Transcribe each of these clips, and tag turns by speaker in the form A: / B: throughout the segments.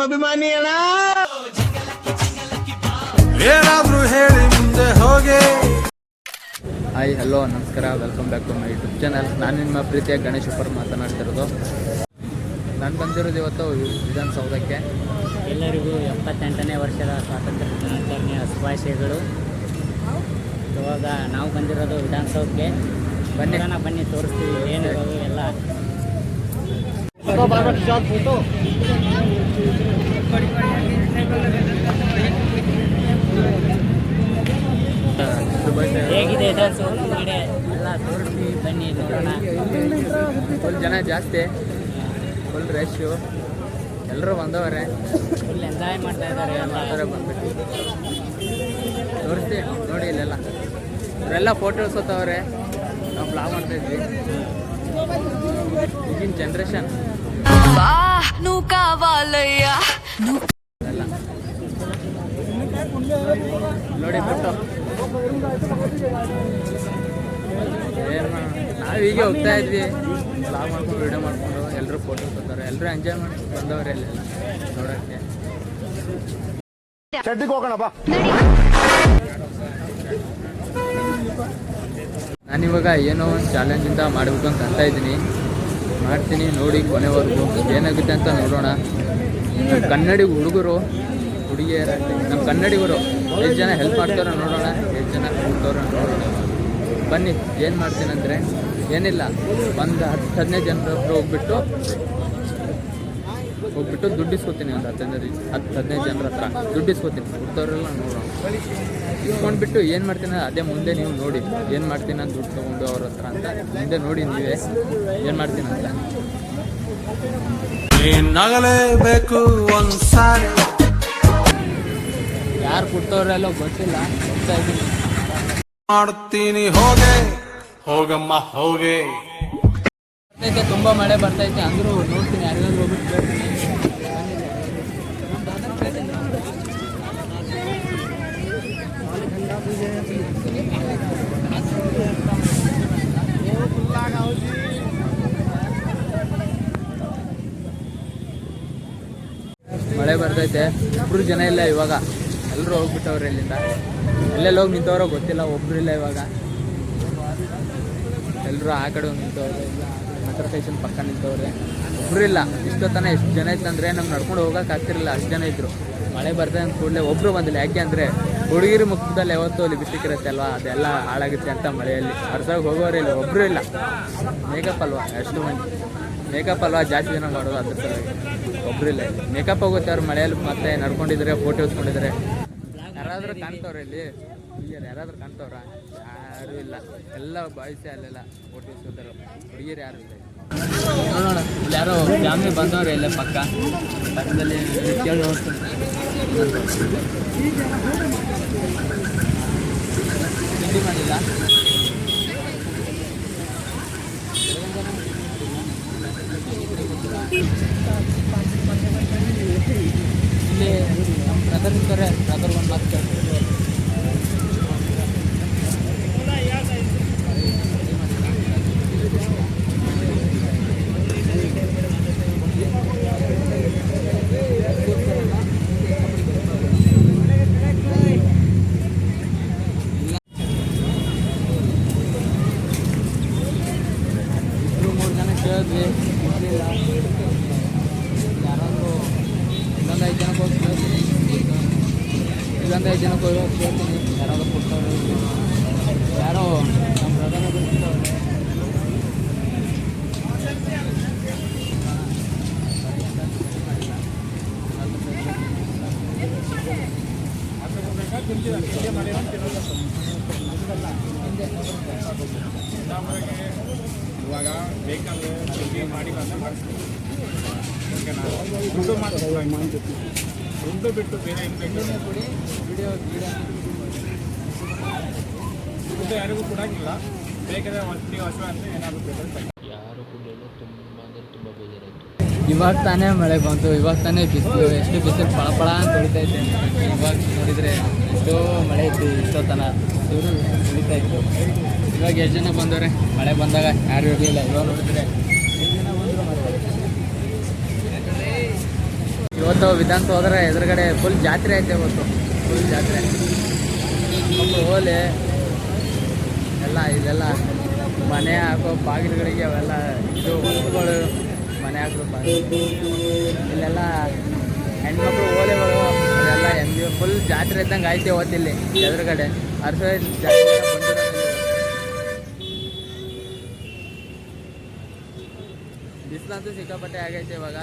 A: ನಿಮ್ಮ ಅಭಿಮಾನಿ ಅಣ್ಣ
B: ಏನಾದ್ರೂ ಹೇಳಿ ಮುಂದೆ ಹೋಗಿ.
C: ಹಾಯ್ ಹಲೋ ನಮಸ್ಕಾರ. Welcome back to my YouTube channel ನಾನು ನಿಮ್ಮ ಪ್ರೀತಿಯ ಗಣೇಶ್ ಉಪ್ಪರ್ ಮಾತನಾಡ್ತಿರೋದು. ನಾನು ಬಂದಿರೋದು ಇವತ್ತು ವಿಧಾನಸೌಧಕ್ಕೆ.
D: ಎಲ್ಲರಿಗೂ ಎಪ್ಪತ್ತೆಂಟನೇ ವರ್ಷದ ಸ್ವಾತಂತ್ರ್ಯ ದಿನಾಚರಣೆಯ ಶುಭಾಶಯಗಳು. ಇವಾಗ ನಾವು ಬಂದಿರೋದು ವಿಧಾನಸೌಧಕ್ಕೆ.
C: ಬನ್ನಿ.
D: ಬನ್ನಿ ಬನ್ನಿ ತೋರಿಸ್ತೀವಿ ಏನಿರೋದು ಎಲ್ಲ. ಹೇಗಿದೆ ಎಲ್ಲ ಬನ್ನಿ ನೋಡೋಣ.
C: ಫುಲ್ ಜನ ಜಾಸ್ತಿ ಫುಲ್ ರಶ್ಶು ಎಲ್ಲರೂ ಬಂದವರೇ.
D: ಫುಲ್ ಎಂಜಾಯ್ ಮಾಡ್ತಾ ಇದ್ದಾರೆ ಎಲ್ಲ.
C: ಥರ ಬಂದ್ಬಿಟ್ಟು. ತೋರಿಸ್ತೀವಿ ನೋಡಿ ಇಲ್ಲೆಲ್ಲ. ಇವರೆಲ್ಲ ಫೋಟೋಸ್ ಹೋತವ್ರೆ ನಾವು ಬ್ಲಾಗ್ ಮಾಡ್ತಾ ಇದ್ವಿ. ಈಗಿನ ಜನ್ರೇಷನ್ ನೋಡಿ ನಾವು ಹೀಗೆ ಹೋಗ್ತಾ ಇದ್ವಿ. ಲಾಗ್ ಮಾಡ್ಕೊಂಡು ವೀಡಿಯೋ ಮಾಡ್ಕೊಂಡು ಎಲ್ಲರೂ ಫೋಟೋ ಬರ್ತಾರೆ ಎಲ್ಲರೂ ಎಂಜಾಯ್ ಮಾಡಿ ಬಂದವ್ರೆ ಅಲ್ಲೆಲ್ಲ ನೋಡೋಕ್ಕೆ. ನಾನಿವಾಗ ಏನೋ ಒಂದು ಚಾಲೆಂಜ್ ಇಂದ ಮಾಡಬೇಕು ಅಂತ ಅಂತ ಇದ್ದೀನಿ. ಮಾಡ್ತೀನಿ ನೋಡಿ ಕೊನೆವರೆಗೂ. ಏನಾಗುತ್ತೆ ಅಂತ ನೋಡೋಣ. ಕನ್ನಡಿ ಹುಡುಗರು, ಹುಡುಗಿಯರ ನಮ್ಮ ಕನ್ನಡಿಗರು ಎಷ್ಟು ಜನ ಹೆಲ್ಪ್ ಮಾಡ್ತಾರೋ ನೋಡೋಣ, ಎಷ್ಟು ಜನ ಹೋಗ್ತಾರೋ ನೋಡೋಣ. ಬನ್ನಿ, ಏನು ಮಾಡ್ತೀನಂದರೆ ಏನಿಲ್ಲ, ಒಂದು ಹತ್ತು ಹದಿನೈದು ಜನರ ಹತ್ರ ಹೋಗ್ಬಿಟ್ಟು ಹೋಗ್ಬಿಟ್ಟು ದುಡ್ಡು ಇಸ್ಕೊತೀನಿ ಒಂದು ಹತ್ತು ಹದಿನೈದು ಹತ್ತು ಹದಿನೈದು ಜನರ ಹತ್ರ. ದುಡ್ಡು ಇಸ್ಕೊತೀನಿ. ನೋಡೋಣ. ಇಸ್ಕೊಂಡ್ಬಿಟ್ಟು ಏನು ಮಾಡ್ತೀನಿ ಅದೇ ಮುಂದೆ ನೀವು ನೋಡಿ, ಏನು ಮಾಡ್ತೀನಿ ಅಂತ ದುಡ್ಡು ತೊಗೊಂಡು ಅವ್ರ ಹತ್ರ ಅಂತ ಮುಂದೆ ನೋಡಿ ನೀವೇ ಏನು ಮಾಡ್ತೀನಿ ಅಂತ.
B: ನಗಲೇಬೇಕು ಒಂದ್ಸಾರಿ.
C: ಯಾರು ಕೊಡ್ತವ್ರೆಲ್ಲ ಗೊತ್ತಿಲ್ಲ. ಹೋಗ್ತಾ ಇದ್ದೀನಿ.
B: ಮಾಡ್ತೀನಿ ಹೋಗೆ. ಹೋಗಮ್ಮ ಹೋಗೆ.
C: ತುಂಬಾ ತುಂಬ ಮಳೆ ಬರ್ತೈತೆ ಅಂದರೂ ನೋಡ್ತೀನಿ. ಯಾರಿಗಾದ್ರು ಹೋಗ್ಬಿಟ್ಟು ಬರ್ತೈತೆ. ಇಬ್ಬರು ಜನ ಇಲ್ಲ ಇವಾಗ. ಎಲ್ಲರೂ ಹೋಗ್ಬಿಟ್ಟವ್ರೆ ಇಲ್ಲಿಂದ. ಎಲ್ಲೆಲ್ಲಿ ಹೋಗಿ ನಿಂತವ್ರೋ ಗೊತ್ತಿಲ್ಲ, ಒಬ್ರು ಇಲ್ಲ ಇವಾಗ. ಎಲ್ಲರೂ ಆ ಕಡೆ ಹೋಗಿ ನಿಂತವ್ರೆ. ಇಲ್ಲ ಮೆಟ್ರೋ ಸ್ಟೇಷನ್ ಪಕ್ಕ ನಿಂತವ್ರೆ. ಒಬ್ರು ಇಲ್ಲ. ಇಷ್ಟೊತ್ತನ ಎಷ್ಟು ಜನ ಇತ್ತಂದ್ರೆ ನಮ್ಗೆ ನಡ್ಕೊಂಡು ಹೋಗಕ್ಕೆ ಆಗ್ತಿರಲಿಲ್ಲ. ಅಷ್ಟು ಜನ ಇದ್ದರು ಮಳೆ ಬರ್ತದೆ ಅಂತ ಕೂಡಲೇ ಒಬ್ಬರು ಬಂದಿಲ್ಲ. ಯಾಕೆ ಅಂದರೆ ಹುಡುಗಿರು ಮುಖದಲ್ಲಿ ಯಾವತ್ತೂ ಅಲ್ಲಿ ಇರುತ್ತೆ ಅಲ್ವಾ? ಅದೆಲ್ಲ ಹಾಳಾಗುತ್ತೆ ಅಂತ ಮಳೆಯಲ್ಲಿ. ಅರ್ಸಾಗಿ ಹೋಗೋರಿಲ್ಲ ಒಬ್ಬರು ಇಲ್ಲ. ಮೇಕಪ್ ಅಲ್ವಾ? ಎಷ್ಟು ಮಂದಿ. ಮೇಕಪ್ ಅಲ್ವಾ ಜಾಸ್ತಿ ಜನ ಮಾಡೋದು ಅದ್ರ ಸಲುವಾಗಿ. ಒಬ್ರು ಇಲ್ಲ ಮೇಕಪ್ ಹೋಗುತ್ತೆ ಅವ್ರು ಮಳೆಯಲ್ಲಿ ಮತ್ತೆ ನಡ್ಕೊಂಡಿದ್ರೆ ಫೋಟೋ ಇಸ್ಕೊಂಡಿದ್ರೆ ಯಾರಾದರೂ ಕಾಣ್ತವ್ರೆ ಇಲ್ಲಿ? ಹುಡುಗಿಯರು ಯಾರಾದರೂ ಕಾಣ್ತವ್ರ? ಯಾರು ಇಲ್ಲ. ಎಲ್ಲ ಬಾಯ್ಸೆ ಅಲ್ಲೆಲ್ಲ ಫೋಟೋ ಇಸ್ಕೊತಾರೆ ಹುಡುಗಿಯರು ಯಾರು ಇಲ್ಲ ನೋಡೋಣ. ಯಾರೋ ಫ್ಯಾಮಿಲಿ ಬಂದವ್ರೆ ಇಲ್ಲೇ ಪಕ್ಕ. ಪಕ್ಕದಲ್ಲಿ ಕೇಳಿ ತಿಂಡಿ ಮಾಡಿಲ್ಲ? ಇಲ್ಲಿ ನಮ್ಮ ಬ್ರದರ್ ಇದ್ದಾರೆ ಬ್ರದರ್ ಒಂದು ಮಾತು ಕೇಳ್ತಾರೆ ಇಬ್ಬರು ಮೂರು ಜನ ಕೇಳಿದ್ವಿ ಇರಲಿಲ್ಲ ಯಾರಾದರೂ ಇನ್ನೊಂದು ಐದು ಜನಕ್ಕೆ ಹೋಗಿ ಕೇಳ್ತೀನಿ ಇನ್ನೊಂದು ಐದು ಜನಕ್ಕೆ ಹೋಗಿ ಕೇಳ್ತೀನಿ ಯಾರಾದರೂ ಕೊಡ್ತಾರೆ ಯಾರೋ ನಮ್ಮ ಬ್ರದರ್
E: ಇವಾಗ ಬೇಕಾದ್ರೆ ಅಡುಗೆ ಮಾಡಿ ಬಂದು ಮಾಡಿಸ್ತೀವಿ ಓಕೆನಾ ದುಡ್ಡು ಮಾತ್ರ ದುಡ್ಡು ಬಿಟ್ಟು ಬೇರೆ ಏನು ಬೇಕು
C: ಕೊಡಿ ವಿಡಿಯೋ
E: ಯಾರಿಗೂ ಕೊಡೋಂಗಿಲ್ಲ. ಬೇಕಾದ್ರೆ ಒಂದು ನೀವು ಹಸಿವೆ ಅಂದರೆ ಏನಾದರೂ ಬೇಕಾದ್ರೆ
C: ಯಾರು ಕುಡಿಯಲು ತುಂಬ ಅಂದರೆ ತುಂಬ ಬೇಜಾರಾಯಿತು. ಇವಾಗ ತಾನೇ ಮಳೆ ಬಂತು ಇವಾಗ ತಾನೇ ಬಿಸಿಲು ಎಷ್ಟು ಬಿಸಿಲು ಪಳ ಪಳ ಅಂತ ಇದ್ದೆ ಇವಾಗ ನೋಡಿದರೆ ಎಷ್ಟೋ ಮಳೆ ಇತ್ತು ಇಷ್ಟೊತ್ತನ ಇವರು ಹೊಡಿತಾ ಇತ್ತು. ಇವಾಗ ಎಷ್ಟು ಜನ ಬಂದವ್ರೆ? ಮಳೆ ಬಂದಾಗ ಯಾರು ಇರಲಿಲ್ಲ. ಇವಾಗ ನೋಡಿದ್ರೆ ಇವತ್ತು ವಿಧಾನ ಹೋದ್ರೆ ಎದುರುಗಡೆ ಫುಲ್ ಜಾತ್ರೆ ಐತೆ ಇವತ್ತು. ಫುಲ್ ಜಾತ್ರೆ. ಹೋಲೆ ಇದೆಲ್ಲ ಮನೆ ಹಾಕೋ ಬಾಗಿಲುಗಳಿಗೆ ಅವೆಲ್ಲ ಇದು ವಸ್ತುಗಳು ಮನೆ ಹಾಕೋ ಬಾಗಿಲು. ಇಲ್ಲೆಲ್ಲ ಹೆಣ್ಮಕ್ಳು ಓಲೆಗಳು, ಅದೆಲ್ಲ ಹೆಂಗೆ ಫುಲ್ ಜಾತ್ರೆ ಇದ್ದಂಗೆ ಐತೆ ಓದಿಲ್ಲಿ ಎದುರುಗಡೆ. ಅರ್ಸ ಜಾತ್ರೆ ಬಿಸಿಲಂತೂ ಸಿಕ್ಕಾಪಟ್ಟೆ ಆಗೈತೆ ಇವಾಗ.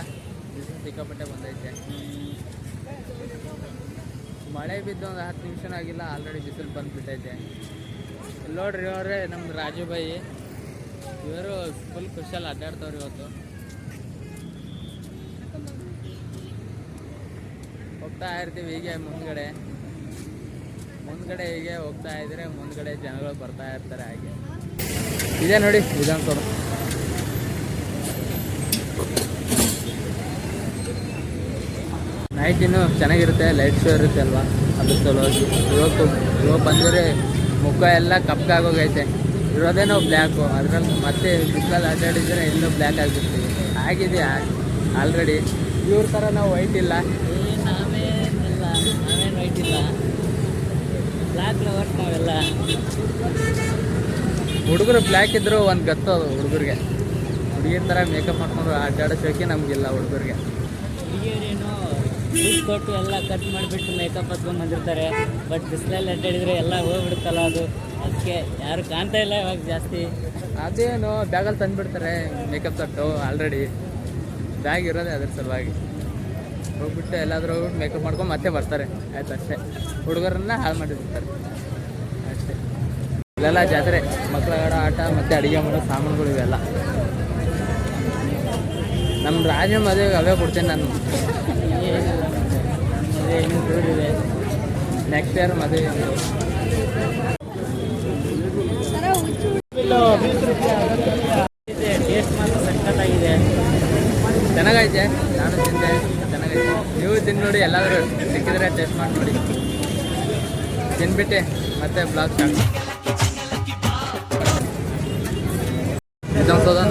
C: ಬಿಸಿಲು ಸಿಕ್ಕಾಪಟ್ಟೆ ಬಂದೈತೆ. ಮಳೆ ಬಿದ್ದು ಒಂದು ಹತ್ತು ನಿಮಿಷನೂ ಆಗಿಲ್ಲ ಆಲ್ರೆಡಿ ಬಿಸಿಲು ಬಂದುಬಿಟ್ಟೈತೆ. ನೋಡ್ರಿ ಇವ್ರೆ ನಮ್ಮ ರಾಜುಬಾಯಿ ಇವರು ಫುಲ್ ಖುಷಿಯಲ್ಲಿ ಅಡ್ಡಾಡ್ತವ್ರಿ ಇವತ್ತು. ಹೋಗ್ತಾ ಇರ್ತೀವಿ ಹೀಗೆ ಮುಂದ್ಗಡೆ. ಮುಂದ್ಗಡೆ ಹೀಗೆ ಹೋಗ್ತಾ ಇದ್ರೆ ಮುಂದ್ಗಡೆ ಜನಗಳು ಬರ್ತಾ ಇರ್ತಾರೆ ಹಾಗೆ. ಇದೆ ನೋಡಿ, ವಿಧಾನಸೌಧ. ನೈಟ್ ಇನ್ನು ಚೆನ್ನಾಗಿರುತ್ತೆ ಲೈಟ್ ಶೋ ಇರುತ್ತೆ ಅಲ್ವಾ? ಅದು ಸಲುವಾಗಿ. ಇವತ್ತು ಇವಾಗ ಬಂದರೆ ಮುಖ ಎಲ್ಲ ಕಪ್ಪಗಾಗೋಗೈತೆ ಇರೋದೇನೋ ಬ್ಲ್ಯಾಕು ಅದರಲ್ಲಿ ಮತ್ತೆ ಬಿಸಿಲಲ್ಲಿ ಅಡ್ಡಾಡಿದ್ರೆ ಇನ್ನೂ ಬ್ಲ್ಯಾಕ್ ಆಗಿರ್ತೀವಿ ಆಗಿದೆಯಾ ಆಲ್ರೆಡಿ ಇವ್ರ ಥರ ನಾವು ವೈಟ್ ಇಲ್ಲ.
D: ನಾವೇನಿಲ್ಲ. ನಾವೇನು ವೈಟ್ ಇಲ್ಲ. ಬ್ಲ್ಯಾಕ್ ಲವರ್ಸ್ ನಾವೆಲ್ಲ.
C: ಹುಡುಗರು ಬ್ಲ್ಯಾಕ್ ಇದ್ರು ಒಂದು ಗತ್ತು ಅದು ಹುಡುಗರಿಗೆ. ಹುಡುಗಿರ ಥರ ಮೇಕಪ್ ಮಾಡ್ಕೊಂಡು ಅಡ್ಡಾಡೋ ಶೋಕಿ ನಮಗಿಲ್ಲ ಹುಡುಗರಿಗೆ.
D: ಹುಡುಗಿಯರೇನು ದುಡ್ಡು ಕೊಟ್ಟು ಎಲ್ಲ ಕಟ್ ಮಾಡಿಬಿಟ್ಟು ಮೇಕಪ್ ಹಚ್ಕೊಂಡು ಬಂದಿರ್ತಾರೆ. ಬಟ್ ಬಿಸಿಲಲ್ಲಿ ಅಡ್ಡಾಡಿದ್ರೆ ಎಲ್ಲ ಹೋಗ್ಬಿಡುತ್ತಲ್ಲ ಅದು. ಅದಕ್ಕೆ ಯಾರು ಕಾಣ್ತಾ ಇಲ್ಲ ಇವಾಗ ಜಾಸ್ತಿ.
C: ಅದೇನು ಬ್ಯಾಗಲ್ಲಿ ತಂದುಬಿಡ್ತಾರೆ ಮೇಕಪ್ ತಟ್ಟು ಆಲ್ರೆಡಿ ಬ್ಯಾಗ್ ಇರೋದೇ ಅದ್ರ ಸಲುವಾಗಿ. ಹೋಗ್ಬಿಟ್ಟು ಎಲ್ಲಾದರೂ ಹೋಗ್ಬಿಟ್ಟು ಮೇಕಪ್ ಮಾಡ್ಕೊಂಡು ಮತ್ತೆ ಬರ್ತಾರೆ. ಆಯ್ತು ಅಷ್ಟೇ. ಹುಡುಗರನ್ನ ಹಾಳು ಮಾಡಿರ್ತಾರೆ ಅಷ್ಟೇ. ಇಲ್ಲೆಲ್ಲ ಜಾತ್ರೆ. ಮಕ್ಕಳ ಆಡೋ ಆಟ ಮತ್ತು ಅಡುಗೆ ಮಾಡೋ ಸಾಮಾನುಗಳು ಇವೆಲ್ಲ. ನಮ್ಮ ರಾಜ ಮದುವೆಗೆ ಅವೇ ಕೊಡ್ತೇನೆ ನಾನು.
D: ಮದುವೆ, ಇನ್ನೂ ದೂರಿದೆ.
C: ನೆಕ್ಸ್ಟ್ ಇಯರ್ ಮದುವೆ
D: ಇದೆ ಟೇಸ್ಟ್ ಮಾತ್ರ ಸಕ್ಕತ್ತಾಗಿದೆ
C: ಚೆನ್ನಾಗೈತೆ, ನಾನು ತಿಂದೆ, ಚೆನ್ನಾಗೈತೆ. ನೀವು ತಿಂದು ನೋಡಿ, ಎಲ್ಲಾದರೂ ಸಿಕ್ಕಿದ್ರೆ ಟೇಸ್ಟ್ ಮಾಡಿ ನೋಡಿ ತಿನ್ಬಿಟ್ಟೆ, ಮತ್ತೆ ಬ್ಲಾಗ್ ಸ್ಟಾರ್ಟ್.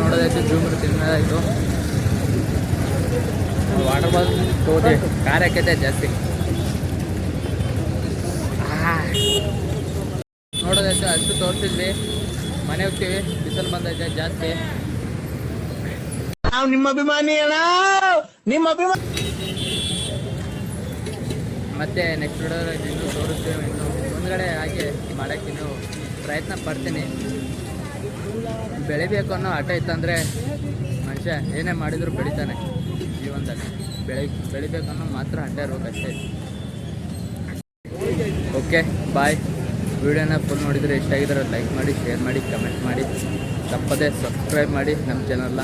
C: ನೋಡೋದಾಯ್ತು ಜೂಮ್ರು ತಿನ್ನೋದಾಯ್ತು ವಾಟರ್ ಬಾಲ್ ತೋದೆ ಖಾರ ಹಾಕೈತೆ ಜಾಸ್ತಿ. ಆ. ನೋಡೋದಾಯ್ತು ಅಷ್ಟು ತೋರಿಸಿದ್ವಿ. ಮನೆ ಹೋಗ್ತೀವಿ ಬಿಸಿಲು ಬಂದೈತೆ ಜಾಸ್ತಿ. ನಾವು ನಿಮ್ಮ ಅಭಿಮಾನಿ ನಿಮ್ಮ ಅಭಿಮಾನ ಮತ್ತೆ ನೆಕ್ಸ್ಟ್ ವಿಡಿಯೋ ಇನ್ನೂ ತೋರಿಸ್ತೇವೆ ಇನ್ನು. ಮುಂದ್ಗಡೆ ಹಾಗೆ ಮಾಡೋಕ್ಕೆ ಇನ್ನೂ ಪ್ರಯತ್ನ ಪಡ್ತೀನಿ. ಬೆಳಿಬೇಕು ಅನ್ನೋ ಆಟ ಇತ್ತಂದರೆ ಮನುಷ್ಯ ಏನೇ ಮಾಡಿದರೂ ಬೆಳಿತಾನೆ. ಬೆಳಿ ಬೆಳಿಬೇಕು ಅನ್ನೋ ಮಾತ್ರ ಇರ್ಬೇಕು ಅಷ್ಟೇ. ಓಕೆ ಬಾಯ್ ವಿಡಿಯೋನ ಫುಲ್ ನೋಡಿದರೆ ಇಷ್ಟ ಆಗಿದ್ರೆ ಲೈಕ್ ಮಾಡಿ ಶೇರ್ ಮಾಡಿ ಕಮೆಂಟ್ ಮಾಡಿ. ತಪ್ಪದೇ ಸಬ್ಸ್ಕ್ರೈಬ್ ಮಾಡಿ ನಮ್ಮ ಚಾನಲ್ನ